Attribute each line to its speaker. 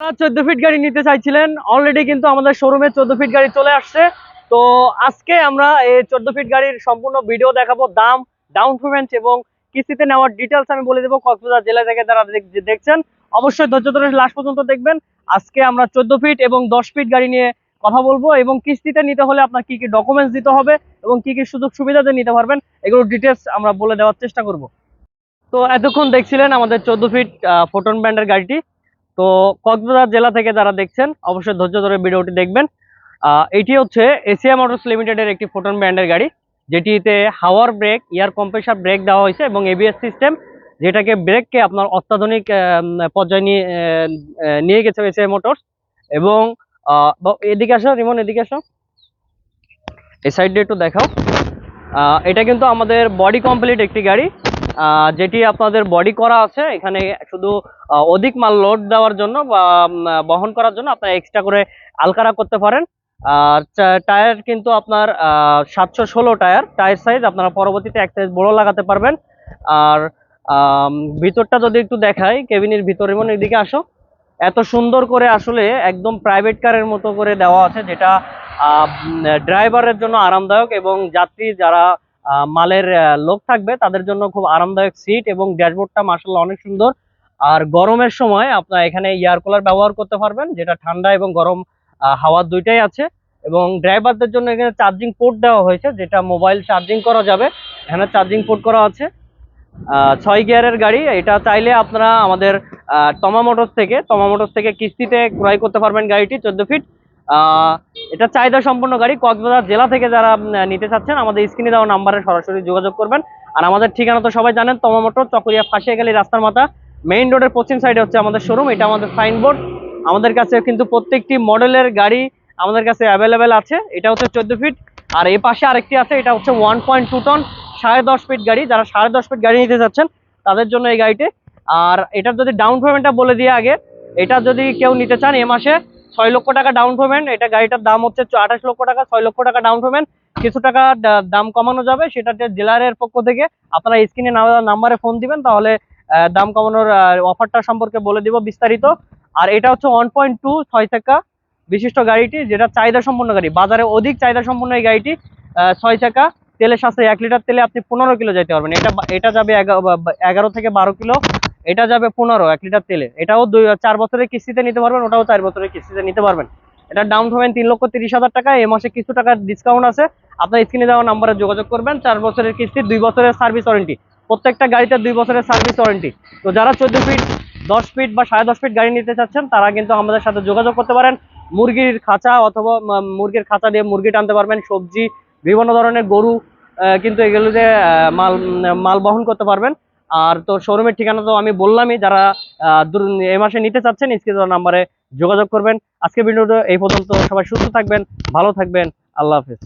Speaker 1: চোদ্দ ফিট গাড়ি নিতে চাইছিলেন অলরেডি কিন্তু আমাদের শোরুমে চোদ্দ ফিট গাড়ি চলে আসছে। তো আজকে আমরা এই চোদ্দ ফিট গাড়ির সম্পূর্ণ ভিডিও দেখাবো, দাম ডাউন পেমেন্ট এবং কিস্তিতে নেওয়ার ডিটেলস আমি বলে দেবো কক্সবাজার জেলা থেকে যারা দেখছেন। অবশ্যই ধৈর্য ধরে লাস্ট পর্যন্ত দেখবেন। আজকে আমরা চোদ্দ ফিট এবং দশ ফিট গাড়ি নিয়ে কথা বলব এবং কিস্তিতে নিতে হলে আপনার কি কি ডকুমেন্টস দিতে হবে এবং কি কি সুযোগ সুবিধাতে নিতে পারবেন, এগুলো ডিটেলস আমরা বলে দেওয়ার চেষ্টা করব। তো এতক্ষণ দেখছিলেন আমাদের চোদ্দ ফিট ফোটন ব্যান্ডের গাড়িটি। তো কক্সবাজার জেলা থেকে যারা দেখছেন, অবশ্যই ধৈর্য ধরে ভিডিওটি দেখবেন। এটি হচ্ছে এশিয়া মোটরস লিমিটেডের একটি ফোটন ব্র্যান্ডের গাড়ি, যেটিতে হাওয়ার ব্রেক এয়ার কম্প্রেসার ব্রেক দেওয়া হয়েছে এবং এবিএস সিস্টেম যেটাকে ব্রেককে আপনার অত্যাধুনিক পর্যায়ে নিয়ে নিয়ে গেছে এশিয়া মোটরস। এবং এদিকে আসো, রিমন, এদিকে আসো। এই সাইড একটু দেখাও। এটা কিন্তু আমাদের বডি কমপ্লিট একটি গাড়ি। যেটি আপনাদের বডি করা আছে, এখানে শুধু অধিক মাল লোড দেওয়ার জন্য বা বহন করার জন্য আপনারা এক্সট্রা করে আলকারা করতে পারেন। আর টায়ার কিন্তু আপনার সাতশো ষোলো টায়ার টায়ার সাইজ আপনারা পরবর্তীতে এক সাইজ বড় লাগাতে পারবেন। আর ভিতরটা যদি একটু দেখাই, কেবিনের ভিতরে মনে এদিকে আসো। এত সুন্দর করে আসলে একদম প্রাইভেট কারের মতো করে দেওয়া আছে, যেটা ড্রাইভারের জন্য আরামদায়ক এবং যাত্রী যারা মালের লোক থাকবে। তাদের জন্য খুব আরামদায়ক সিট এবং ড্যাশবোর্ডটা মার্শাল্লাহ অনেক সুন্দর। আর গরমের সময় আপনার এখানে এয়ার কুলার ব্যবহার করতে পারবেন, যেটা ঠান্ডা এবং গরম হাওয়া দুইটাই আছে। এবং ড্রাইভারদের জন্য এখানে চার্জিং পোর্ট দেওয়া হয়েছে, যেটা মোবাইল চার্জিং করা যাবে। এখানে চার্জিং পোর্ট করা আছে। ছয় গিয়ারের গাড়ি। এটা চাইলে আপনারা আমাদের তমা মোটরস থেকে তমা মোটরস থেকে কিস্তিতে ক্রয় করতে পারবেন গাড়িটি, চোদ্দ ফিট। এটা চাহিদা সম্পন্ন গাড়ি কক্সবাজার জেলা থেকে যারা নিতে চাচ্ছেন, আমাদের স্ক্রিনে দেওয়া নাম্বারে সরাসরি যোগাযোগ করবেন। আর আমাদের ঠিকানা তো সবাই জানেন, তমা মোটর, চকরিয়া, ফাঁসিয়াখালী রাস্তার মাথা মেইন রোডের পশ্চিম সাইডে হচ্ছে আমাদের শোরুম এটা আমাদের সাইনবোর্ড আমাদের কাছে কিন্তু প্রত্যেকটি মডেলের গাড়ি আমাদের কাছে অ্যাভেলেবেল আছে, এটা হচ্ছে চোদ্দ ফিট আর এই পাশে আরেকটি আছে, এটা হচ্ছে ওয়ান পয়েন্ট টু টন সাড়ে দশ ফিট গাড়ি। যারা সাড়ে দশ ফিট গাড়ি নিতে চাচ্ছেন, তাদের জন্য এই গাড়িটি। আর এটার যদি ডাউন পেমেন্টটা বলে দিয়ে আগে, এটা যদি কেউ নিতে চান এ মাসে ছয় লক্ষ টাকা ডাউন পেমেন্ট এটা গাড়িটার দাম হচ্ছে আঠাশ লক্ষ টাকা, ছয় লক্ষ টাকা ডাউন পেমেন্ট কিছু টাকা দাম কমানো যাবে সেটাতে জেলারের পক্ষ থেকে। আপনারা স্ক্রিনে নাম্বারে ফোন দিবেন, তাহলে দাম কমানোর অফারটা সম্পর্কে বলে দিব বিস্তারিত। আর এটা হচ্ছে ওয়ান পয়েন্ট টু ছয় চাকা বিশিষ্ট গাড়িটি, যেটা চাহিদা সম্পন্ন গাড়ি। বাজারে অধিক চাহিদা সম্পন্ন এই গাড়িটি ছয় চাকা। তেলের সাথে এক লিটার তেলে আপনি পনেরো কিলো যেতে পারবেন। এটা এটা যাবে এগারো থেকে বারো কিলো। এটা যাবে পনেরো এক লিটার তেলে। এটাও দুই চার বছরের কিস্তিতে নিতে পারবেন ওটাও চার বছরের কিস্তিতে নিতে পারবেন। এটা ডাউন পেমেন্ট তিন লক্ষ তিরিশ হাজার টাকা এ মাসে কিছু টাকার ডিসকাউন্ট আছে। আপনার স্ক্রিনে দেওয়া নাম্বারে যোগাযোগ করবেন চার বছরের কিস্তি দুই বছরের সার্ভিস ওয়ারেন্টি প্রত্যেকটা গাড়িতে দুই বছরের সার্ভিস ওয়ারেন্টি তো যারা চোদ্দ ফিট দশ ফিট বা সাড়ে দশ ফিট গাড়ি নিতে চাচ্ছেন তারা কিন্তু আমাদের সাথে যোগাযোগ করতে পারেন। মুরগির খাঁচা অথবা মুরগির খাঁচা দিয়ে মুরগি টানতে পারবেন সবজি বিভিন্ন ধরনের গরু কিন্তু এগুলোতে আহ, মাল মাল বহন করতে পারবেন। আর তো শোরুমের ঠিকানা তো আমি বললামই, যারা এ মাসে নিতে চাচ্ছেন, স্ক্রিন নাম্বারে যোগাযোগ করবেন। আজকে ভিডিওটা এই পর্যন্ত, সবাই সুস্থ থাকবেন, ভালো থাকবেন, আল্লাহ হাফেজ।